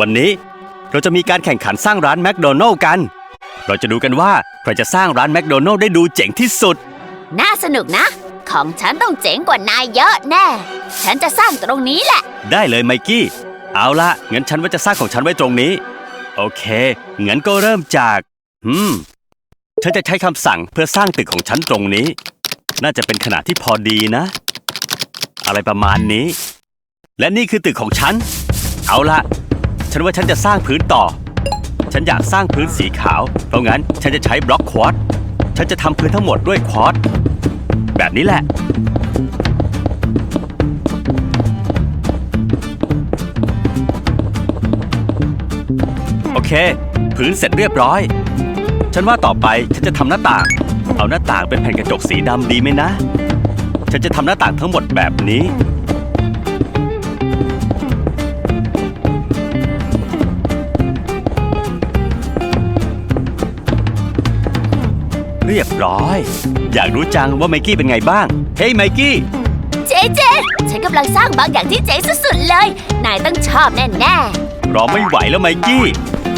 วันนี้เราจะมีการแข่งขันสร้างร้านแมคโดนัลล์กัน เราจะดูกันว่าใครจะสร้างร้านแมคโดนัลล์ได้ดูเจ๋งที่สุด น่าสนุกนะ ของฉันต้องเจ๋งกว่านายเยอะแน่ ฉันจะสร้างตรงนี้แหละ ได้เลยไมกี้ เอาละงั้นฉันว่าจะสร้างของฉันไว้ตรงนี้ โอเคงั้นก็เริ่มจาก อืม ฉันจะใช้คำสั่งเพื่อสร้างตึกของฉันตรงนี้ น่าจะเป็นขนาดที่พอดีนะ อะไรประมาณนี้ และนี่คือตึกของฉัน เอาละ ฉันว่าฉันจะสร้างพื้นต่อ ฉันอยากสร้างพื้นสีขาว เพราะงั้นฉันจะใช้บล็อกควอตฉันจะทำพื้นทั้งหมดด้วยควอตแบบนี้แหละ โอเค พื้นเสร็จเรียบร้อย ฉันว่าต่อไปฉันจะทำหน้าต่าง เอาหน้าต่างเป็นแผ่นกระจกสีดำดีไหมนะ ฉันจะทำหน้าต่างทั้งหมดแบบนี้ รียบร้อย อยากรู้จังว่าไมกี้เป็นไงบ้าง เฮ้ยไมกี้ เจ๊เจ๊ฉันกำลังสร้างบางอย่างที่เจ๋งสุดๆเลย นายต้องชอบแน่รอไม่ไหวแล้วไมกี้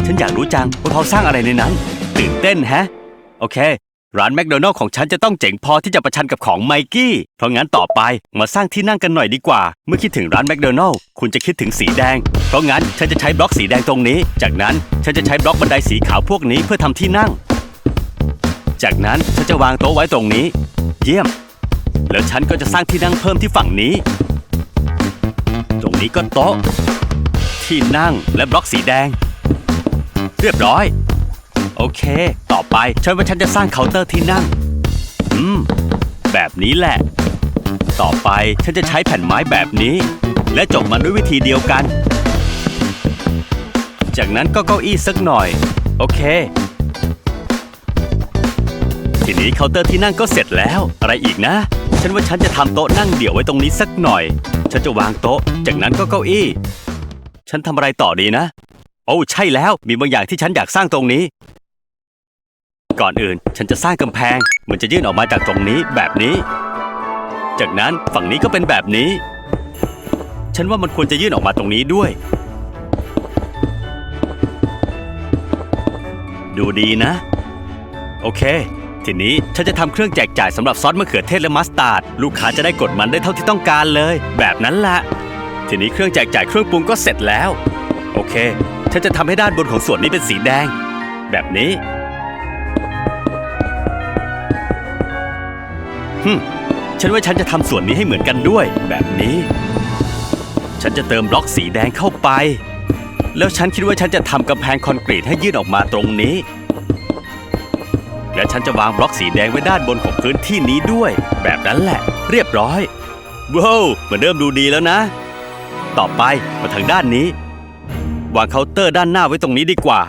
ฉันอยากรู้จังว่าเขาสร้างอะไรในนั้น ตื่นเต้นแฮะ โอเค ร้านแมคโดนัลล์ของฉันจะต้องเจ๋งพอที่จะประชันกับของไมกี้ เพราะงั้นต่อไปมาสร้างที่นั่งกันหน่อยดีกว่า เมื่อคิดถึงร้านแมคโดนัลล์คุณจะคิดถึงสีแดง เพราะงั้นฉันจะใช้บล็อกสีแดงตรงนี้ จากนั้นฉันจะใช้บล็อกบันไดสีขาวพวกนี้เพื่อทำที่นั่ง จากนั้นฉันจะวางโต๊ะไว้ตรงนี้ เยี่ยม แล้วฉันก็จะสร้างที่นั่งเพิ่มที่ฝั่งนี้ ตรงนี้ก็โต๊ะ ที่นั่งและบล็อกสีแดง เรียบร้อย โอเค ต่อไปฉันว่าฉันจะสร้างเคาน์เตอร์ที่นั่ง อืม แบบนี้แหละ ต่อไปฉันจะใช้แผ่นไม้แบบนี้ และจบมันด้วยวิธีเดียวกัน จากนั้นก็เก้าอี้สักหน่อย โอเค ทีนี้เคาน์เตอร์ที่นั่งก็เสร็จแล้ว อะไรอีกนะ ฉันว่าฉันจะทำโต๊ะนั่งเดี่ยวไว้ตรงนี้สักหน่อย ฉันจะวางโต๊ะ จากนั้นก็เก้าอี้ ฉันทำอะไรต่อดีนะ โอ้ใช่แล้ว มีบางอย่างที่ฉันอยากสร้างตรงนี้ ก่อนอื่น ฉันจะสร้างกำแพง มันจะยื่นออกมาจากตรงนี้แบบนี้ จากนั้นฝั่งนี้ก็เป็นแบบนี้ ฉันว่ามันควรจะยื่นออกมาตรงนี้ด้วย ดูดีนะ โอเค ทีนี้ฉันจะทำเครื่องแจกจ่ายสำหรับซอสมะเขือเทศและมัสตาร์ด ลูกค้าจะได้กดมันได้เท่าที่ต้องการเลย แบบนั้นละทีนี้เครื่องแจกจ่ายเครื่องปรุงก็เสร็จแล้ว โอเค ฉันจะทำให้ด้านบนของส่วนนี้เป็นสีแดง แบบนี้ฮึมฉันว่าฉันจะทำส่วนนี้ให้เหมือนกันด้วย แบบนี้ ฉันจะเติมบล็อกสีแดงเข้าไป แล้วฉันคิดว่าฉันจะทำกำแพงคอนกรีตให้ยื่นออกมาตรงนี้ และฉันจะวางบล็อกสีแดงไว้ด้านบนของพื้นที่นี้ด้วย แบบนั้นแหละ เรียบร้อยว้าวมันเริ่มดูดีแล้วนะ ต่อไปมาทางด้านนี้ วางเคาน์เตอร์ด้านหน้าไว้ตรงนี้ดีกว่า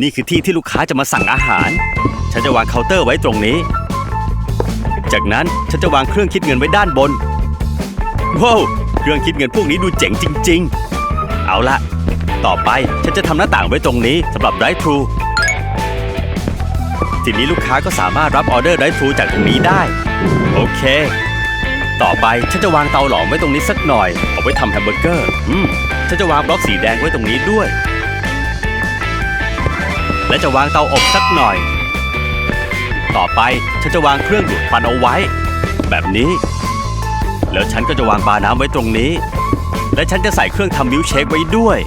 นี่คือที่ที่ลูกค้าจะมาสั่งอาหาร ฉันจะวางเคาน์เตอร์ไว้ตรงนี้ จากนั้นฉันจะวางเครื่องคิดเงินไว้ด้านบนว้าวเครื่องคิดเงินพวกนี้ดูเจ๋งจริง ๆ เอาละต่อไปฉันจะทำหน้าต่างไว้ตรงนี้สำหรับ drive thru ที ทีนี้ลูกค้าก็สามารถรับออเดอร์ drive thru จากตรงนี้ได้ โอเค ต่อไปฉันจะวางเตาหลอมไว้ตรงนี้สักหน่อย เอาไว้ทำแฮมเบอร์เกอร์ อืม ฉันจะวางบล็อกสีแดงไว้ตรงนี้ด้วย และจะวางเตาอบสักหน่อย ต่อไปฉันจะวางเครื่องดูดควันเอาไว้ แบบนี้ แล้วฉันก็จะวางบาน้ำไว้ตรงนี้ และฉันจะใส่เครื่องทำมิลเชคไว้ด้วย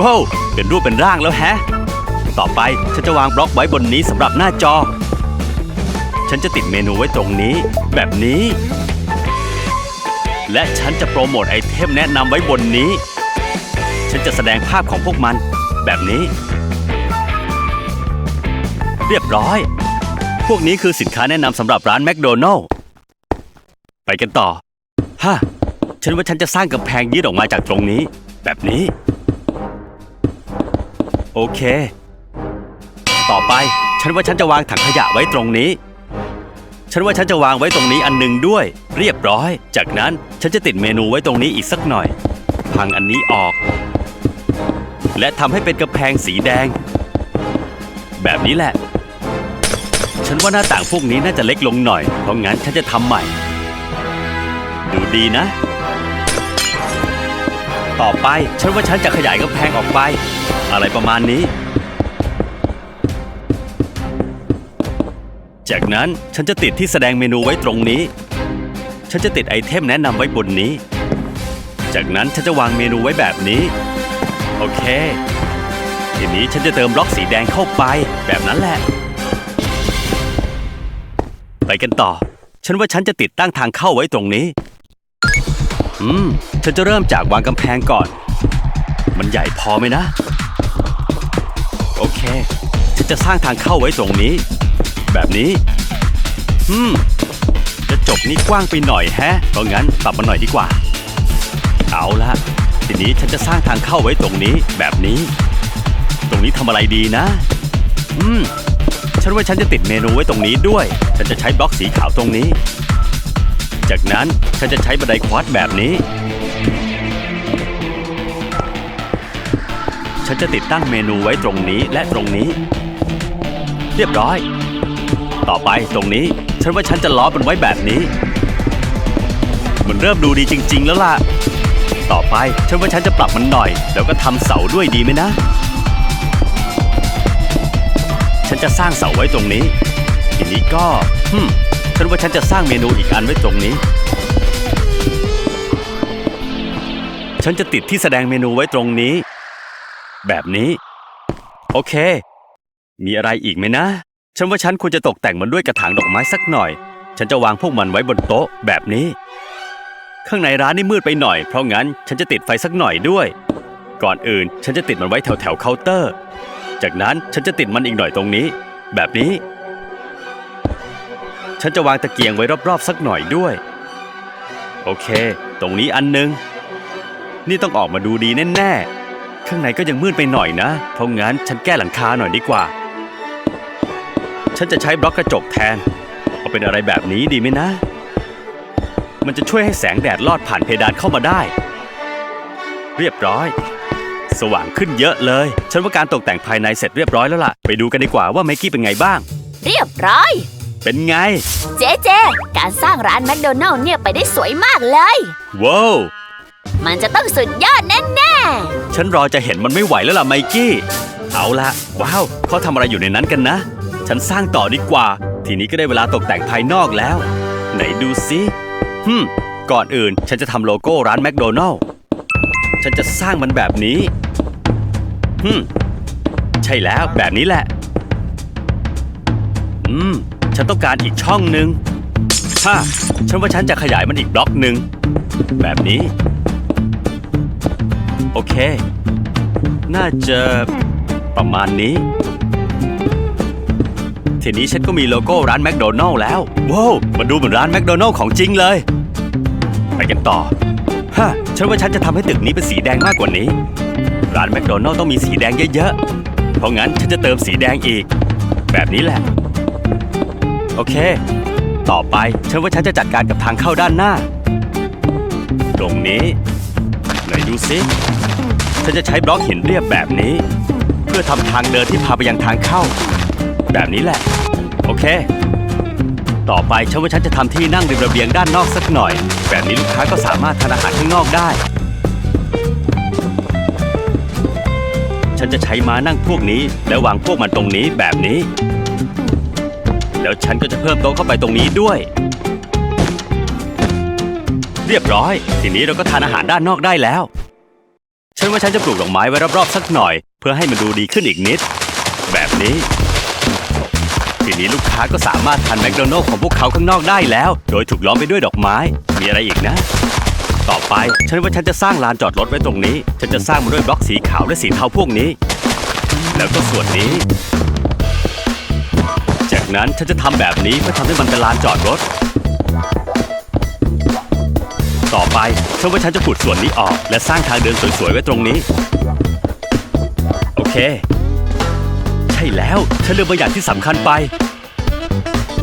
ว้าวเป็นรูปเป็นร่างแล้วแฮะ ต่อไปฉันจะวางบล็อกไว้บนนี้สำหรับหน้าจอ ฉันจะติดเมนูไว้ตรงนี้ แบบนี้ และฉันจะโปรโมทไอเทมแนะนำไว้บนนี้ ฉันจะแสดงภาพของพวกมัน แบบนี้ เรียบร้อย พวกนี้คือสินค้าแนะนำสำหรับร้านแมคโดนัลล์ไปกันต่อ ฮะ ฉันว่าฉันจะสร้างกำแพงยืดออกมาจากตรงนี้ แบบนี้ โอเค ต่อไปฉันว่าฉันจะวางถังขยะไว้ตรงนี้ ฉันว่าฉันจะวางไว้ตรงนี้อันหนึ่งด้วย เรียบร้อย จากนั้นฉันจะติดเมนูไว้ตรงนี้อีกสักหน่อย พังอันนี้ออก และทำให้เป็นกำแพงสีแดง แบบนี้แหละ ฉันว่าหน้าต่างพวกนี้น่าจะเล็กลงหน่อย เพราะงั้นฉันจะทำใหม่ ดูดีนะ ต่อไป ฉันว่าฉันจะขยายกำแพงออกไป อะไรประมาณนี้ จากนั้นฉันจะติดที่แสดงเมนูไว้ตรงนี้ ฉันจะติดไอเทมแนะนำไว้บนนี้ จากนั้นฉันจะวางเมนูไว้แบบนี้ โอเค ทีนี้ฉันจะเติมบล็อกสีแดงเข้าไปแบบนั้นแหละ ไปกันต่อ ฉันว่าฉันจะติดตั้งทางเข้าไว้ตรงนี้ อืม ฉันจะเริ่มจากวางกำแพงก่อน มันใหญ่พอไหมนะ โอเค ฉันจะสร้างทางเข้าไว้ตรงนี้ แบบนี้ อืม จะจบนี่กว้างไปหน่อยแฮะ เพราะงั้นปรับมันหน่อยดีกว่า เอาละทีนี้ฉันจะสร้างทางเข้าไว้ตรงนี้ แบบนี้ ตรงนี้ทำอะไรดีนะ อืม ฉันว่าฉันจะติดเมนูไว้ตรงนี้ด้วย ฉันจะใช้บล็อกสีขาวตรงนี้ จากนั้นฉันจะใช้บันไดควอดแบบนี้ ฉันจะติดตั้งเมนูไว้ตรงนี้และตรงนี้ เรียบร้อย ต่อไปตรงนี้ ฉันว่าฉันจะล้อมันไว้แบบนี้ มันเริ่มดูดีจริง ๆ แล้วล่ะ ต่อไปฉันว่าฉันจะปรับมันหน่อย แล้วก็ทำเสาด้วยดีไหมนะ ฉันจะสร้างเสาไว้ตรงนี้ ทีนี้ก็ฮึม ฉันว่าฉันจะสร้างเมนูอีกอันไว้ตรงนี้ ฉันจะติดที่แสดงเมนูไว้ตรงนี้ แบบนี้ โอเค มีอะไรอีกไหมนะ ฉันว่าฉันควรจะตกแต่งมันด้วยกระถางดอกไม้สักหน่อย ฉันจะวางพวกมันไว้บนโต๊ะแบบนี้ ข้างในร้านนี่มืดไปหน่อย เพราะงั้นฉันจะติดไฟสักหน่อยด้วย ก่อนอื่น ฉันจะติดมันไว้แถวแถวๆเคาน์เตอร์ จากนั้นฉันจะติดมันอีกหน่อยตรงนี้ แบบนี้ ฉันจะวางตะเกียงไว้รอบๆสักหน่อยด้วย โอเค ตรงนี้อันนึง นี่ต้องออกมาดูดีแน่ๆ ข้างในก็ยังมืดไปหน่อยนะ เพราะงั้นฉันแก้หลังคาหน่อยดีกว่า ฉันจะใช้บล็อกกระจกแทน เอาเป็นอะไรแบบนี้ดีไหมนะ มันจะช่วยให้แสงแดดลอดผ่านเพดานเข้ามาได้ เรียบร้อยสว่างขึ้นเยอะเลย ฉันว่าการตกแต่งภายในเสร็จเรียบร้อยแล้วล่ะ ไปดูกันดีกว่าว่าไมกี้เป็นไงบ้าง เรียบร้อย เป็นไง เจเจการสร้างร้านแมคโดนัลล์เนี่ยไปได้สวยมากเลย ว้าว มันจะต้องสุดยอดแน่ฉันรอจะเห็นมันไม่ไหวแล้วล่ะไมกี้ เอาละว้าวเขาทำอะไรอยู่ในนั้นกันนะ ฉันสร้างต่อดีกว่า ทีนี้ก็ได้เวลาตกแต่งภายนอกแล้ว ไหนดูซิฮึมก่อนอื่นฉันจะทำโลโก้ร้านแมคโดนัลล์ฉันจะสร้างมันแบบนี้ฮึมใช่แล้วแบบนี้แหละ อืม ฉันต้องการอีกช่องหนึ่งฮ่าฉันว่าฉันจะขยายมันอีกบล็อกหนึ่งแบบนี้ โอเค น่าจะประมาณนี้ ทีนี้ฉันก็มีโลโก้ร้านแมคโดนัลล์แล้ว ว้าวมันดูเหมือนร้านแมคโดนัลล์ของจริงเลย ไปกันต่อฮะฉันว่าฉันจะทำให้ตึกนี้เป็นสีแดงมากกว่านี้ ร้านแมคโดนัลล์ต้องมีสีแดงเยอะๆ เพราะงั้นฉันจะเติมสีแดงอีก แบบนี้แหละ โอเค ต่อไปฉันว่าฉันจะจัดการกับทางเข้าด้านหน้า ตรงนี้ไหนดูซิฉันจะใช้บล็อกหินเรียบแบบนี้ เพื่อทำทางเดินที่พาไปยังทางเข้า แบบนี้แหละ โอเค ต่อไปฉันว่าฉันจะทำที่นั่งริมระเบียงด้านนอกสักหน่อย แบบนี้ลูกค้าก็สามารถทานอาหารข้างนอกได้ ฉันจะใช้ม้านั่งพวกนี้ แล้ววางพวกมันตรงนี้แบบนี้ แล้วฉันก็จะเพิ่มโต๊ะเข้าไปตรงนี้ด้วย เรียบร้อย ทีนี้เราก็ทานอาหารด้านนอกได้แล้ว ฉันว่าฉันจะปลูกดอกไม้ไว้รอบๆสักหน่อย เพื่อให้มันดูดีขึ้นอีกนิด แบบนี้ ทีนี้ลูกค้าก็สามารถทานแมคโดนัลล์ของพวกเขาข้างนอกได้แล้ว โดยถูกล้อมไปด้วยดอกไม้ มีอะไรอีกนะต่อไป ฉันว่าฉันจะสร้างลานจอดรถไว้ตรงนี้ ฉันจะสร้างมันด้วยบล็อกสีขาวและสีเทาพวกนี้ แล้วก็ส่วนนี้ นั้นฉันจะทำแบบนี้เพื่อทำให้มันเป็นลานจอดรถ ต่อไปฉันว่าฉันจะขุดส่วนนี้ออก และสร้างทางเดินสวยๆไว้ตรงนี้ โอเค ใช่แล้วฉันลืมบางอย่างที่สำคัญไป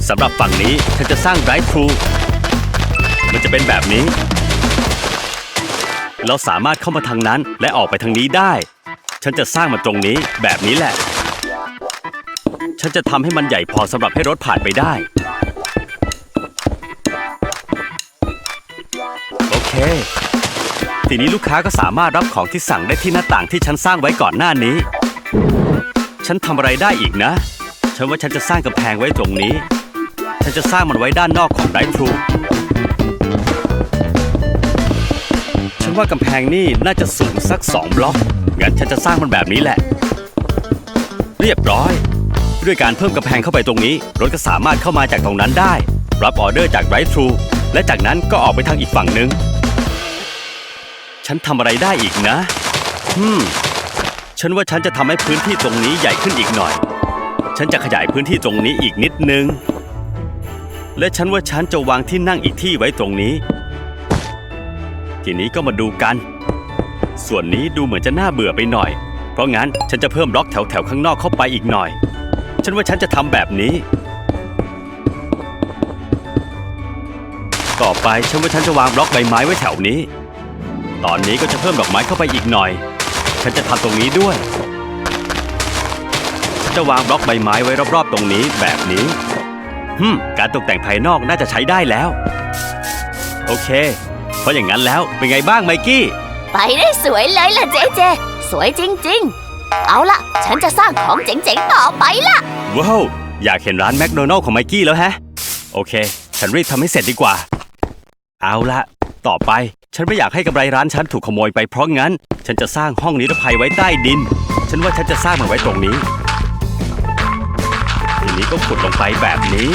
สำหรับฝั่งนี้ฉันจะสร้าง drive thru มันจะเป็นแบบนี้ เราสามารถเข้ามาทางนั้นและออกไปทางนี้ได้ ฉันจะสร้างมันตรงนี้แบบนี้แหละ ฉันจะทำให้มันใหญ่พอสำหรับให้รถผ่านไปได้ โอเค ทีนี้ลูกค้าก็สามารถรับของที่สั่งได้ที่หน้าต่างที่ฉันสร้างไว้ก่อนหน้านี้ ฉันทำอะไรได้อีกนะ ฉันว่าฉันจะสร้างกำแพงไว้ตรงนี้ ฉันจะสร้างมันไว้ด้านนอกของไดทรูฉันว่ากำแพงนี่น่าจะสูงสักสองบล็อก งั้นฉันจะสร้างมันแบบนี้แหละ เรียบร้อย ด้วยการเพิ่มกำแพงเข้าไปตรงนี้ รถก็สามารถเข้ามาจากตรงนั้นได้ รับออเดอร์จากไ i ทรูและจากนั้นก็ออกไปทางอีกฝั่งหนึ่งฉันทำอะไรได้อีกนะฮึมฉันว่าฉันจะทำให้พื้นที่ตรงนี้ใหญ่ขึ้นอีกหน่อย ฉันจะขยายพื้นที่ตรงนี้อีกนิดนึง และฉันว่าฉันจะวางที่นั่งอีกที่ไว้ตรงนี้ ทีนี้ก็มาดูกัน ส่วนนี้ดูเหมือนจะน่าเบื่อไปหน่อย เพราะงั้นฉันจะเพิ่มบล็อกแถวๆข้างนอกเข้าไปอีกหน่อย ฉันว่าฉันจะทำแบบนี้ ต่อไปฉันว่าฉันจะวางบล็อกใบไม้ไว้แถวนี้ ตอนนี้ก็จะเพิ่มดอกไม้เข้าไปอีกหน่อย ฉันจะทำตรงนี้ด้วย ฉันจะวางบล็อกใบไม้ไว้รอบๆ ตรงนี้แบบนี้ฮึมการตกแต่งภายนอกน่าจะใช้ได้แล้ว โอเค เพราะอย่างนั้นแล้วเป็นไงบ้างไมกี้ ไปได้สวยเลยล่ะเจเจ สวยจริง ๆ เอาล่ะ ฉันจะสร้างของเจ๋งๆต่อไปล่ะ ว้าว อยากเห็นร้านแมคโดนัลล์ของไมกี้แล้วแฮะ โอเค ฉันรีบทำให้เสร็จดีกว่า เอาละต่อไป ฉันไม่อยากให้กำไรร้านฉันถูกขโมยไปเพราะงั้น ฉันจะสร้างห้องนิรภัยไว้ใต้ดิน ฉันว่าฉันจะสร้างมันไว้ตรงนี้ ทีนี้ก็ขุดลงไปแบบนี้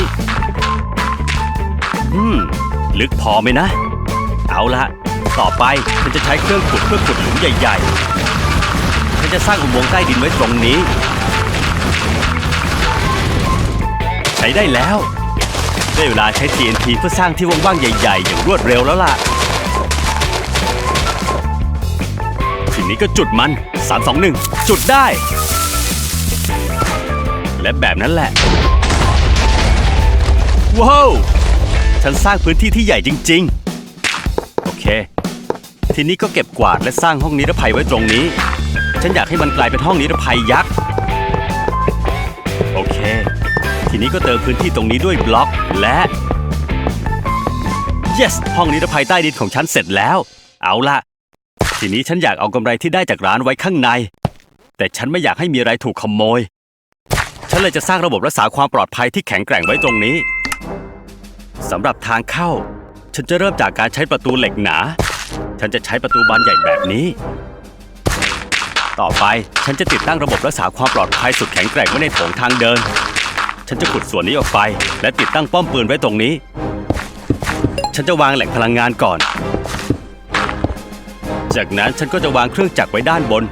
อืม ลึกพอไหมนะ เอาละต่อไปฉันจะใช้เครื่องขุดเพื่อขุดหลุมใหญ่ ๆ ฉันจะสร้างอุโมงค์ใต้ดินไว้ตรงนี้ ใช้ได้แล้ว ได้เวลาใช้ TNT เพื่อสร้างที่ว่างๆ ใหญ่ๆ อย่างรวดเร็วแล้วล่ะ ทีนี้ก็จุดมัน 3 2 1 จุดได้ และแบบนั้นแหละ ว้าว ฉันสร้างพื้นที่ที่ใหญ่จริง ๆ โอเคทีนี้ก็เก็บกวาดและสร้างห้องนิรภัยไว้ตรงนี้ ฉันอยากให้มันกลายเป็นห้องนิรภัยยักษ์ โอเค ทีนี้ก็เติมพื้นที่ตรงนี้ด้วยบล็อกและ yes ห้องนิรภัยใต้ดินของฉันเสร็จแล้ว เอาละทีนี้ฉันอยากเอากำไรที่ได้จากร้านไว้ข้างใน แต่ฉันไม่อยากให้มีอะไรถูกขโมย ฉันเลยจะสร้างระบบรักษาความปลอดภัยที่แข็งแกร่งไว้ตรงนี้สำหรับทางเข้า ฉันจะเริ่มจากการใช้ประตูเหล็กหนา ฉันจะใช้ประตูบานใหญ่แบบนี้ ต่อไปฉันจะติดตั้งระบบรักษาความปลอดภัยสุดแข็งแกร่งไว้ในโถงทางเดิน ฉันจะขุดส่วนนี้ออกไป และติดตั้งป้อมปืนไว้ตรงนี้ ฉันจะวางแหล่งพลังงานก่อน จากนั้นฉันก็จะวางเครื่องจักรไว้ด้านบน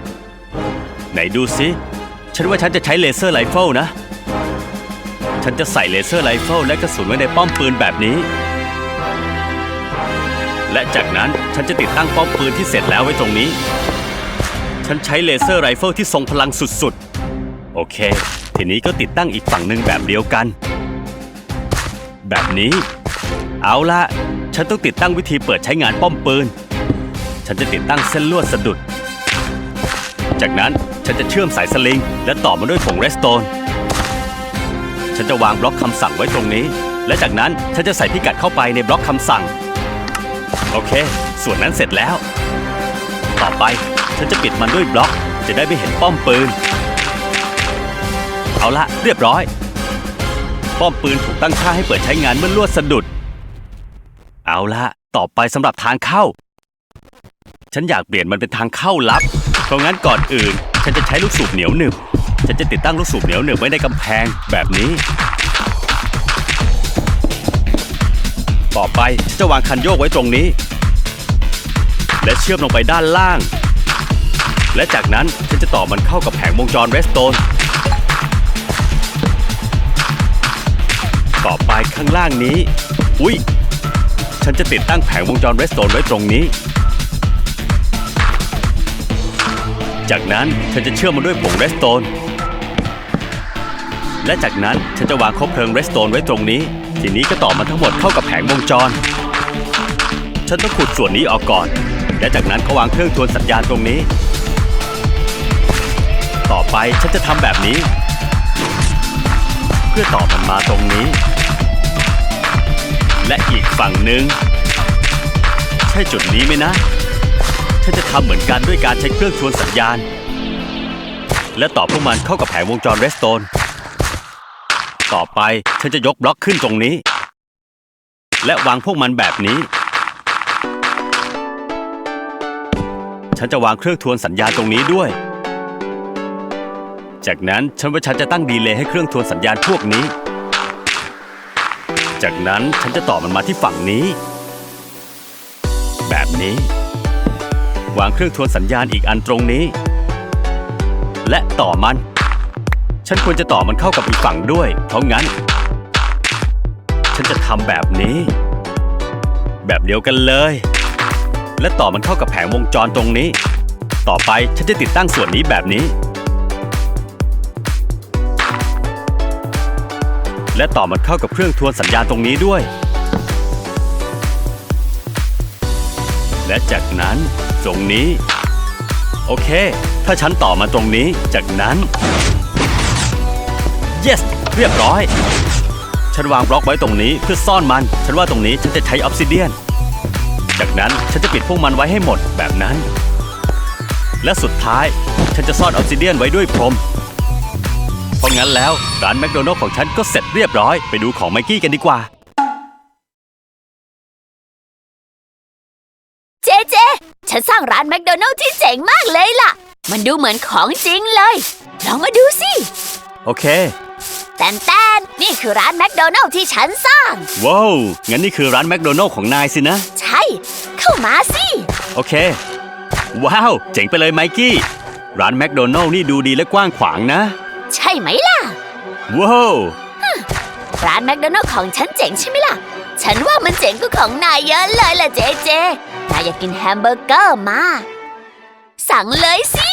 ไหนดูสิ ฉันว่าฉันจะใช้เลเซอร์ไรเฟิลนะ ฉันจะใส่เลเซอร์ไรเฟิลและกระสุนไว้ในป้อมปืนแบบนี้ และจากนั้นฉันจะติดตั้งป้อมปืนที่เสร็จแล้วไว้ตรงนี้ ฉันใช้เลเซอร์ไรเฟิลที่ทรงพลังสุดๆ โอเค ทีนี้ก็ติดตั้งอีกฝั่งหนึ่งแบบเดียวกัน แบบนี้ เอาละฉันต้องติดตั้งวิธีเปิดใช้งานป้อมปืน ฉันจะติดตั้งเส้นลวดสะดุด จากนั้นฉันจะเชื่อมสายสลิง และต่อมันด้วยผงเรสโตน ฉันจะวางบล็อกคำสั่งไว้ตรงนี้ และจากนั้นฉันจะใส่พิกัดเข้าไปในบล็อกคำสั่ง โอเค ส่วนนั้นเสร็จแล้ว ต่อไป ฉันจะปิดมันด้วยบล็อก จะได้ไม่เห็นป้อมปืน เอาละเรียบร้อย ป้อมปืนถูกตั้งค่าให้เปิดใช้งานเมื่อลวดสะดุด เอาละต่อไปสำหรับทางเข้า ฉันอยากเปลี่ยนมันเป็นทางเข้าลับ เพราะงั้นก่อนอื่น ฉันจะใช้ลูกสูบเหนียวหนึบ ฉันจะติดตั้งลูกสูบเหนียวหนึบไว้ในกำแพงแบบนี้ ต่อไปฉันจะวางคันโยกไว้ตรงนี้ และเชื่อมลงไปด้านล่าง และจากนั้นฉันจะต่อมันเข้ากับแผงวงจรเรสโตนต่อไปข้างล่างนี้ อุ๊ย ฉันจะติดตั้งแผงวงจรเรสโตนไว้ตรงนี้ จากนั้นฉันจะเชื่อมมันด้วยผงเรสโตน และจากนั้นฉันจะวางคบเพลิงเรสโตนไว้ตรงนี้ ทีนี้ก็ต่อมันทั้งหมดเข้ากับแผงวงจร ฉันต้องขุดส่วนนี้ออกก่อน และจากนั้นก็วางเครื่องทวนสัญญาณตรงนี้ ต่อไปฉันจะทำแบบนี้ เพื่อต่อมันมาตรงนี้ และอีกฝั่งหนึ่งใช่จุดนี้ไหมนะ ฉันจะทำเหมือนกันด้วยการใช้เครื่องทวนสัญญาณ และต่อพวกมันเข้ากับแผงวงจรเรสโตน ต่อไปฉันจะยกบล็อกขึ้นตรงนี้ และวางพวกมันแบบนี้ฉันจะวางเครื่องทวนสัญญาณตรงนี้ด้วย จากนั้นฉันว่าฉันจะตั้งดีเลย์ให้เครื่องทวนสัญญาณพวกนี้ จากนั้นฉันจะต่อมันมาที่ฝั่งนี้ แบบนี้ วางเครื่องทวนสัญญาณอีกอันตรงนี้ และต่อมัน ฉันควรจะต่อมันเข้ากับอีกฝั่งด้วย เพราะงั้น ฉันจะทำแบบนี้ แบบเดียวกันเลย และต่อมันเข้ากับแผงวงจรตรงนี้ ต่อไปฉันจะติดตั้งส่วนนี้แบบนี้ และต่อมันเข้ากับเครื่องทวนสัญญาณตรงนี้ด้วย และจากนั้นตรงนี้ โอเค ถ้าฉันต่อมาตรงนี้จากนั้น yes เรียบร้อย ฉันวางบล็อกไว้ตรงนี้เพื่อซ่อนมัน ฉันว่าตรงนี้ฉันจะใช้ออฟซิเดียน จากนั้นฉันจะปิดพวกมันไว้ให้หมดแบบนั้น และสุดท้ายฉันจะซ่อนออฟซิเดียนไว้ด้วยพรม เพราะงั้นแล้ว ร้านแมคโดนัลล์ของฉันก็เสร็จเรียบร้อย ไปดูของไมกี้กันดีกว่า เจเจ ฉันสร้างร้านแมคโดนัลล์ที่เจ๋งมากเลยล่ะ มันดูเหมือนของจริงเลย ลองมาดูสิ โอเค แตนแตนนี่คือร้านแมคโดนัลล์ที่ฉันสร้าง ว้าว งั้นนี่คือร้านแมคโดนัลล์ของนายสินะ ใช่ เข้ามาสิ โอเค ว้าว เจ๋งไปเลยไมกี้ ร้านแมคโดนัลล์นี่ดูดีและกว้างขวางนะ ใช่ไหมล่ะ ว้าว ร้านแมคโดนัลล์ของฉันเจ๋งใช่ไหมล่ะ ฉันว่ามันเจ๋งกว่าของนายเยอะเลยล่ะเจเจ นายอยากกินแฮมเบอร์เกอร์มา สั่งเลยสิ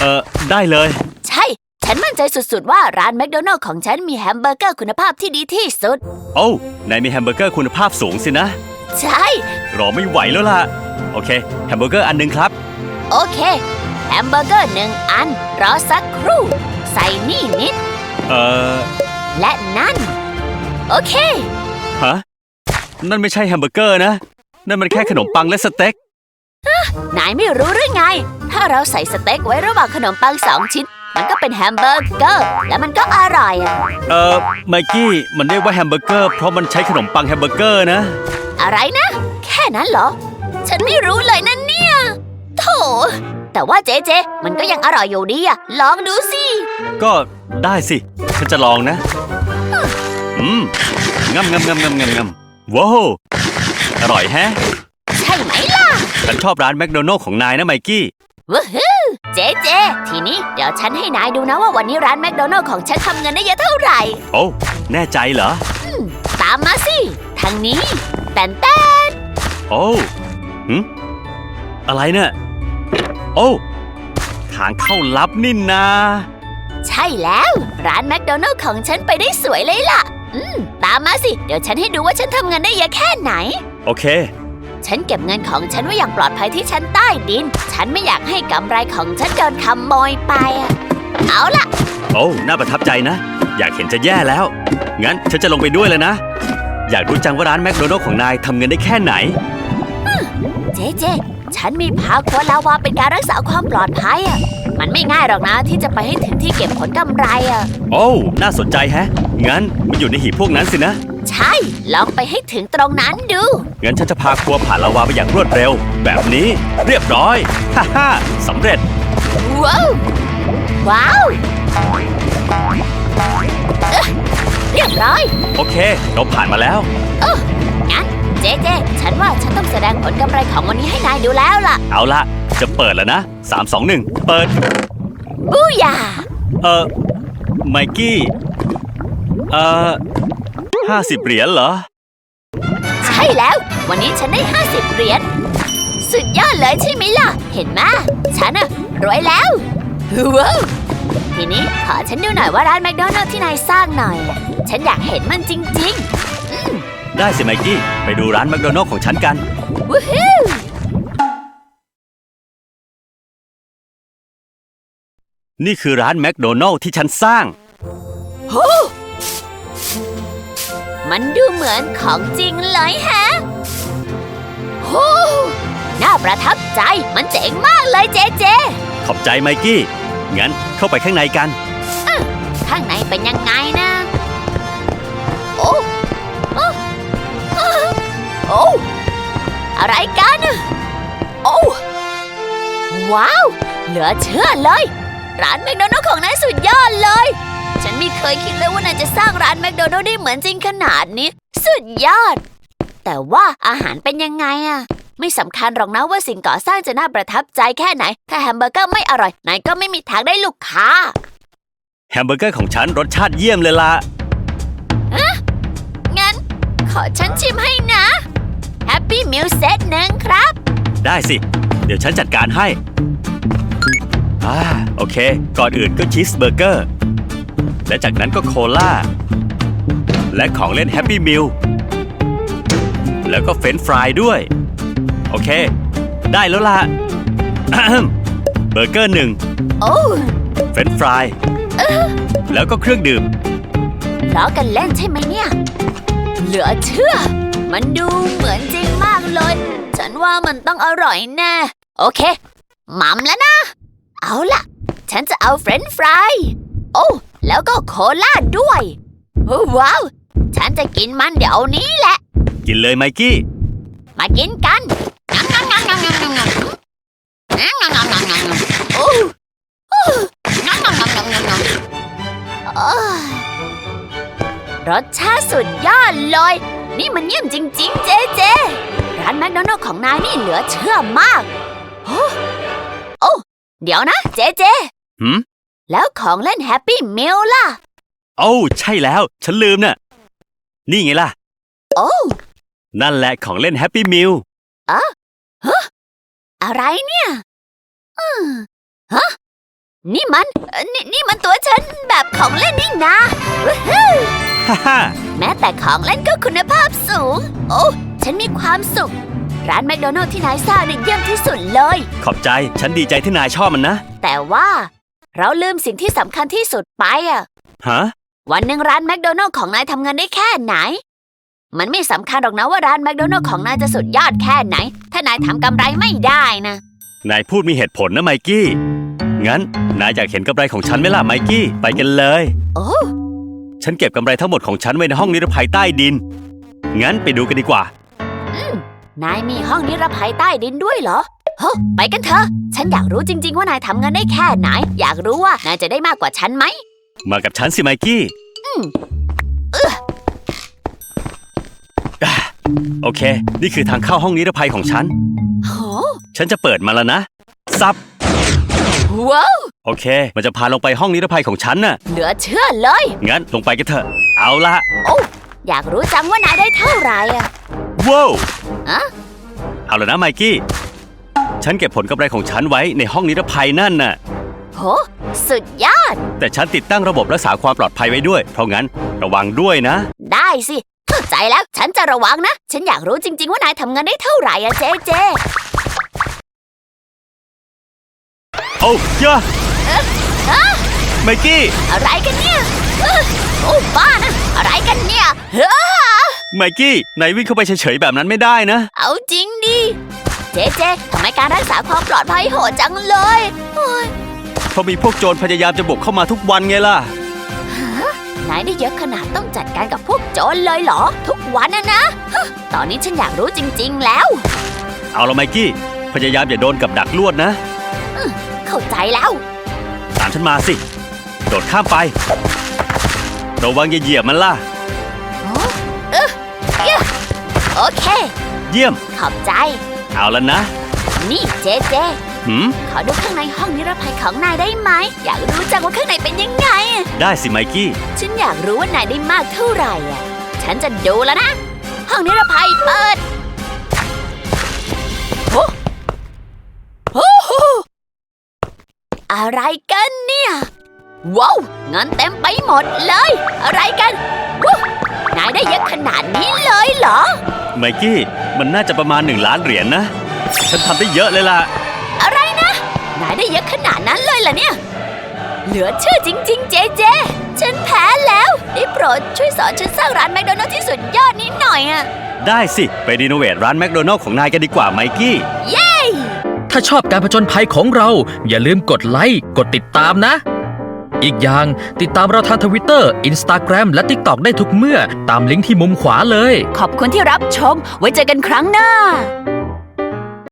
เออได้เลย ใช่ ฉันมั่นใจสุดๆ ว่าร้านแมคโดนัลล์ของฉันมีแฮมเบอร์เกอร์คุณภาพที่ดีที่สุด โอ้านายมีแฮมเบอร์เกอร์คุณภาพสูงสินะ ใช่ รอไม่ไหวแล้วล่ะ โอเค แฮมเบอร์เกอร์อันหนึ่งครับ โอเค แฮมเบอร์เกอร์หนึ่งอัน รอสักครู่ ใส่นี่นิด เออและนั่น โอเค ฮะ นั่นไม่ใช่แฮมเบอร์เกอร์นะ นั่นมันแค่ขนมปังและสเต็ก นายไม่รู้หรือไง ถ้าเราใส่สเต็กไว้ระหว่างขนมปังสองชิ้น มันก็เป็นแฮมเบอร์เกอร์ และมันก็อร่อยอะเออไมกี้ มันเรียกว่าแฮมเบอร์เกอร์ เพราะมันใช้ขนมปังแฮมเบอร์เกอร์นะ อะไรนะ แค่นั้นเหรอ ฉันไม่รู้เลยนะเนี่ย โถ แต่ว่าเจเจมันก็ยังอร่อยอยู่ดีอะลองดูสิ ก็ได้สิ ฉันจะลองนะ อืมงำงำงำงำงำงำว้าวอร่อยแฮะ ใช่ไหมล่ะ ฉันชอบร้านแมคโดนัลล์ของนายนะไมกี้ ว้าวเจเจทีนี้เดี๋ยวฉันให้นายดูนะว่าวันนี้ร้านแมคโดนัลล์ของฉันทำเงินได้เยอะเท่าไหร่ โอ้แน่ใจเหรอ ตามมาสิทางนี้แตนแตนโอ้หึอะไรเนี่ยโอ้ ทางเข้าลับนี่นา ใช่แล้ว ร้านแมคโดนัลล์ของฉันไปได้สวยเลยล่ะ อืม ตามมาสิ เดี๋ยวฉันให้ดูว่าฉันทำเงินได้เยอะแค่ไหน โอเค ฉันเก็บเงินของฉันไว้อย่างปลอดภัยที่ชั้นใต้ดิน ฉันไม่อยากให้กำไรของฉันโดนขโมยไปอะเอาล่ะ โอ้น่าประทับใจนะ อยากเห็นจะแย่แล้ว งั้นฉันจะลงไปด้วยเลยนะ อยากรู้จังว่าร้านแมคโดนัลล์ของนายทำเงินได้แค่ไหน เจเจ ฉันมีพาคัวลาวาเป็นการรักษาความปลอดภัยอะมันไม่ง่ายหรอกนะที่จะไปให้ถึงที่เก็บผลกำไรอะโอ้ น่าสนใจแฮะ งั้นมันอยู่ในหีบพวกนั้นสินะ ใช่ ลองไปให้ถึงตรงนั้นดู งั้นฉันจะพาครัวผ่านลาวาไปอย่างรวดเร็ว แบบนี้เรียบร้อย ฮ่าฮ่าสำเร็จ ว้าว ว้าวเอ๊ะเรียบร้อย โอเค เราผ่านมาแล้วงั้น เจเจฉันว่าฉันต้องแสดงผลกำไรของวันนี้ให้นายดูแล้วล่ะ เอาละจะเปิดแล้วนะ 3 2 1 เปิด บูยาเออไมกี้ เอ่อห้าสิบเหรียญเหรอ ใช่แล้ว วันนี้ฉันได้ 50 เหรียญ สุดยอดเลยใช่ไหมล่ะ เห็นไหมฉันอะรวยแล้วว้าวทีนี้ขอฉันดูหน่อยว่าร้านแมคโดนัลด์ที่นายสร้างหน่อย ฉันอยากเห็นมันจริง ได้สิไมกี้ ไปดูร้านแมคโดนัลล์ของฉันกันๆวู้ฮู้นี่คือร้านแมคโดนัลล์ที่ฉันสร้าง โหมันดูเหมือนของจริงเลยแฮะโหน่าประทับใจ มันเจ๋งมากเลยเจเจ ขอบใจไมกี้ งั้นเข้าไปข้างในกัน ข้างในเป็นยังไงนะ โอ้อะไรกันอะโอ้ว้าว เหลือเชื่อเลย ร้านแมคโดนัลด์ของนายสุดยอดเลย ฉันไม่เคยคิดเลยว่านายจะสร้างร้านแมคโดนัลด์ได้เหมือนจริงขนาดนี้ สุดยอด แต่ว่าอาหารเป็นยังไงอะไม่สำคัญหรอกนะว่าสิ่งก่อสร้างจะน่าประทับใจแค่ไหน ถ้าแฮมเบอร์เกอร์ไม่อร่อยนายก็ไม่มีทางได้ลูกค้า แฮมเบอร์เกอร์ของฉันรสชาติเยี่ยมเลยล่ะ งั้น ขอฉันชิมให้นะแฮ ปปี้มิลเซตหนึ่งครับ ได้สิ เดี๋ยวฉันจัดการให้ อ่า โอเค ก่อนอื่นก็ชีสเบอร์เกอร์ และจากนั้นก็โคลาและของเล่นแฮปปี้มิลแล้วก็เฟรนช์ฟรายด้วย โอเค ได้แล้วล่ะอะแฮมเบอร์เกอร์หนึ่งโอ้เฟรนช์ฟรายแล้วก็เครื่องดื่มล้อกันเล่นใช่ไหมเนี่ย เหลือเชื่อ มันดูเหมือนจริงมากเลย ฉันว่ามันต้องอร่อยแน่ โอเคหมัมแล้วนะ เอาล่ะ ฉันจะเอาเฟรนช์ฟราย โอ้แล้วก็โคลาด้วยโอ้ว้าว ฉันจะกินมันเดี๋ยวนี้แหละ กินเลยไมกี้ มากินกันงำงำงำงำงำงำงำงำงำงำงำโอ้โอ้งำงำงำงำงำงำโอ้ยรสชาติสุดยอดเลย นี่มันเยี่ยมจริง ๆ เจเจ ร้านแมคโดนัลด์ของนายนี่เหลือเชื่อมาก โอ้โอ้เดี๋ยวนะ เจเจ หืมแล้วของเล่นแฮปปี้มิลล่ะ โอ้าใช่แล้ว ฉันลืมน่ะ นี่ไงล่ะ โอ้นั่นแหละของเล่นแฮปปี้มิลอะไรเนี่ยอืมฮะ นี่มันเอ่อนี่นี่มันตัวฉันแบบของเล่นนี่นะวู้ฮู้ ฮ่าฮ่าแม้แต่ของเล่นก็คุณภาพสูง โอ้ฉันมีความสุข ร้านแมคโดนัลด์ที่นายสร้างนี่เยี่ยมที่สุดเลย ขอบใจฉันดีใจที่นายชอบมันนะ แต่ว่า เราลืมสิ่งที่สำคัญที่สุดไปอะฮะ วันหนึ่งร้านแมคโดนัลด์ของนายทำเงินได้แค่ไหน มันไม่สำคัญหรอกนะว่าร้านแมคโดนัลด์ของนายจะสุดยอดแค่ไหน ถ้านายทำกำไรไม่ได้นะ นายพูดมีเหตุผลนะไมกี้ งั้น นายอยากเห็นกำไรของฉันไหมล่ะไมกี้ ไปกันเลย โอ้ ฉันเก็บกำไรทั้งหมดของฉันไว้ในห้องนิรภัยใต้ดิน งั้นไปดูกันดีกว่า นายมีห้องนิรภัยใต้ดินด้วยเหรอเฮ้ไปกันเถอะ ฉันอยากรู้จริง ๆ ว่านายทำเงินได้แค่ไหน อยากรู้ว่านายจะได้มากกว่าฉันไหม มากับฉันสิไมกี้อืมอะโอเค นี่คือทางเข้าห้องนิรภัยของฉัน โห ฉันจะเปิดมาแล้วนะซับว้าว โอเค มันจะพาลงไปห้องนิรภัยของฉันน่ะ เหลือเชื่อเลย งั้นลงไปกันเถอะ เอาละอยากรู้จังว่านายได้เท่าไหร่อะว้าวอะเอาละนะไมกี้ ฉันเก็บผลกำไรของฉันไว้ในห้องนิรภัยนั่นน่ะ โห สุดยอด แต่ฉันติดตั้งระบบรักษาความปลอดภัยไว้ด้วย เพราะงั้นระวังด้วยนะ ได้สิเข้าใจแล้วฉันจะระวังนะ ฉันอยากรู้จริง ๆ ว่านายทำเงินได้เท่าไหร่อะเจเจ โอ้ยะ ไมกี้อะไรกันเนี่ยเอ้อโอ้บ้านะอะไรกันเนี่ยเฮ้อไมกี้นายวิ่งเข้าไปเฉยๆแบบนั้นไม่ได้นะ เอาจริงดิ เจเจทำไมการรักษาความปลอดภัยโหดจังเลยโอ้ยเพราะมีพวกโจรพยายามจะบุกเข้ามาทุกวันไงล่ะนายได้เยอะขนาดต้องจัดการกับพวกโจรเลยเหรอ ทุกวันนะนะฮะตอนนี้ฉันอยากรู้จริง ๆ แล้ว เอาละไมกี้ พยายามอย่าโดนกับดักลวดนะ เข้าใจแล้วตามฉันมาสิ โดดข้ามไป ระวังอย่าเหยียบมันล่ะโอ้เออเอ้อโอเค เยี่ยม ขอบใจ เอาแล้วนะ นี่เจเจ หืม ขอดูข้างในห้องนิรภัยของนายได้ไหม อยากรู้จังว่าข้างในเป็นยังไง ได้สิไมกี้ ฉัฉันอยากรู้ว่านายได้มากเท่าไหร่อะฉันจะดูแล้วนะ ห้องนิรภัยเปิด อะไรกันเนี่ย ว้าวเงินเต็มไปหมดเลย อะไรกันวู้นายได้เยอะขนาดนี้เลยเหรอ ไมกี้ มันน่าจะประมาณหนึ่งล้านเหรียญนะ ฉันทำได้เยอะเลยล่ะ อะไรนะ นายได้เยอะขนาดนั้นเลยเหรอเนี่ย เหลือเชื่อจริง ๆ เจเจ ฉันแพ้แล้วได้โปรดช่วยสอนฉันสร้างร้านแมคโดนัลด์ที่สุดยอดนี้หน่อยอะได้สิ ไปรีโนเวทร้านแมคโดนัลล์ของนายกันดีกว่าไมกี้ เย้ ถ้าชอบการผจญภัยของเรา อย่าลืมกดไลค์ กดติดตามนะ อีกอย่างติดตามเราทางทวิตเตอร์อินสตาแกรมและ t ิ k t o k ได้ทุกเมื่อตามลิงก์ที่มุมขวาเลย ขอบคุณที่รับชม ไว้เจอกันครั้งหน้า